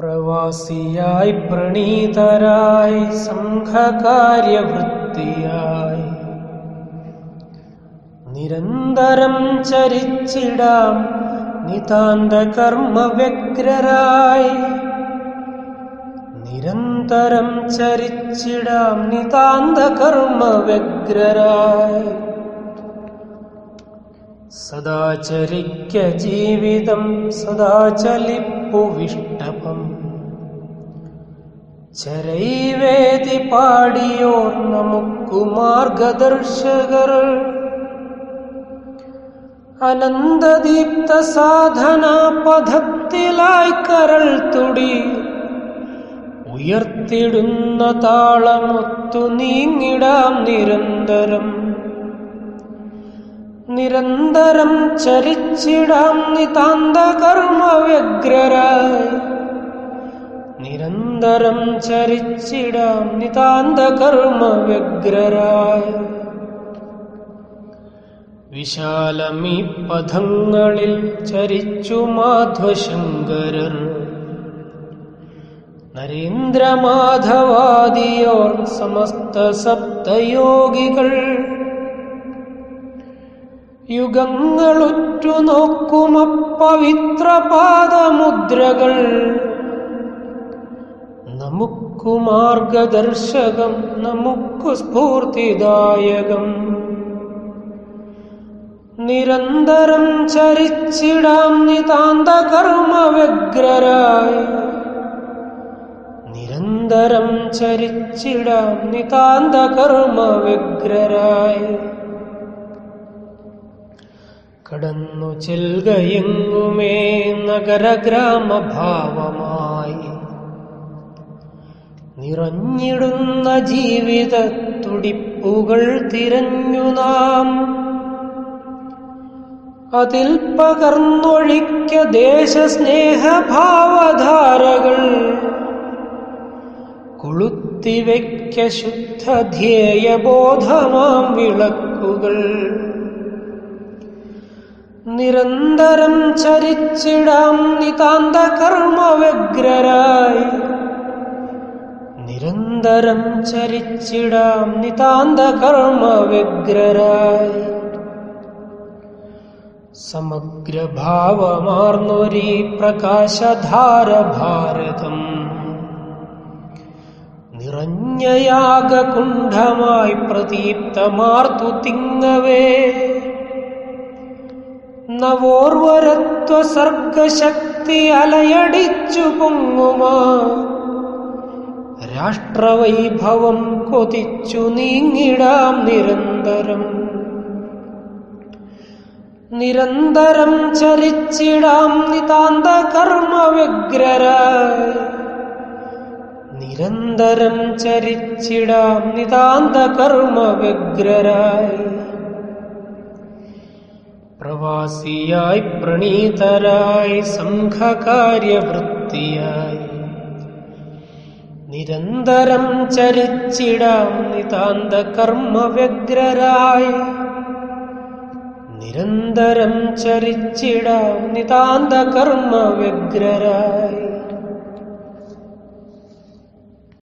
प्रवासियाय प्रणीतराय सङ्घकार्यवृत्तियाय निरन्तरं चरिचिडां नितान्तकर्मव्यग्रराय നിതാന്ത കർമ്മവ്യഗ്രരായി സദാ ചരിക്ക ജീവിതം സദാചലിപ്പു വിഷ്ടപം ചരൈവേദി പാടിയോർ നമുക്കു മാർഗദർശകർ. അനന്തദീപ്ത സാധന പഥത്തിലായി കരൾ തുടി. ഉയർത്തിടുന്ന താളമൊത്തു നീങ്ങിടാം നിരന്തരം. നിരന്തരം ചരിച്ചിടാം നിതാന്ത കർമ്മവ്യഗ്രരായി. നിരന്തരം ചരിച്ചിടാം നിതാന്ത കർമ്മവ്യഗ്രരായി. വിശാലമീ പദങ്ങളിൽ ചരിച്ചു മാധവശങ്കരർ. നരേന്ദ്രമാധവാദിയോർ സമസ്ത സപ്തയോഗികൾ. യുഗങ്ങളുറ്റു നോക്കുമപ്പവിത്ര അപ്പവിത്രപാദമുദ്രകൾ നമുക്കു മാർഗദർശകം നമുക്കു സ്ഫൂർത്തിദായകം. നിരന്തരം ചരിച്ചിടാം നിതാന്ത കർമ്മവ്യഗ്രരായി നിരന്തരം ചരിച്ചിടാം നിതാന്ത കർമ്മവ്യഗ്രരായി കടന്നു ചെൽകയെങ്ങുമേ നഗരഗ്രാമഭാവമായി. നിറഞ്ഞിടുന്ന ജീവിത തുടിപ്പുകൾ തിരഞ്ഞു നാം. അതിൽ പകർന്നൊഴിക്ക ദേശസ്നേഹഭാവധാരകൾ. കൊളുത്തിവയ്ക്ക ശുദ്ധ ധ്യേയബോധമാം വിളക്കുകൾ. നിരന്തരം ചരിച്ചിടാം നിതാന്ത കർമ്മവ്യഗ്രരായി നിരന്തരം ചരിച്ചിടാം നിതാന്ത കർമ്മവ്യഗ്രരായി സമഗ്രഭാവമാർന്നൊരീ പ്രകാശധാര ഭാരതം നിറഞ്ഞയാകുണ്ഠമായി പ്രദീപ്തമാർത്തു തിങ്ങവേ നവോർവരത്വ സർഗശക്തി അലയടിച്ചു പൊങ്ങുമാ. രാഷ്ട്രവൈഭവം കൊതിച്ചു നീങ്ങിടാം നിരന്തരം. നിരന്തരം ചരിച്ചിടാം നിതാന്ത കർമ്മവ്യഗ്രരായി. നിരന്തരം ചരിച്ചിടാം നിതാന്ത കർമ്മവ്യഗ്രരായി. പ്രവാസിയായി പ്രണീതരായി സംഘകാര്യവൃത്തിയായി. നിരന്തരം ചരിച്ചിടാം നിതാന്ത കർമ്മവ്യഗ്രരായി നിരന്തരം ചരിച്ചിടാം നിതാന്ത കർമ്മവ്യഗ്രരായി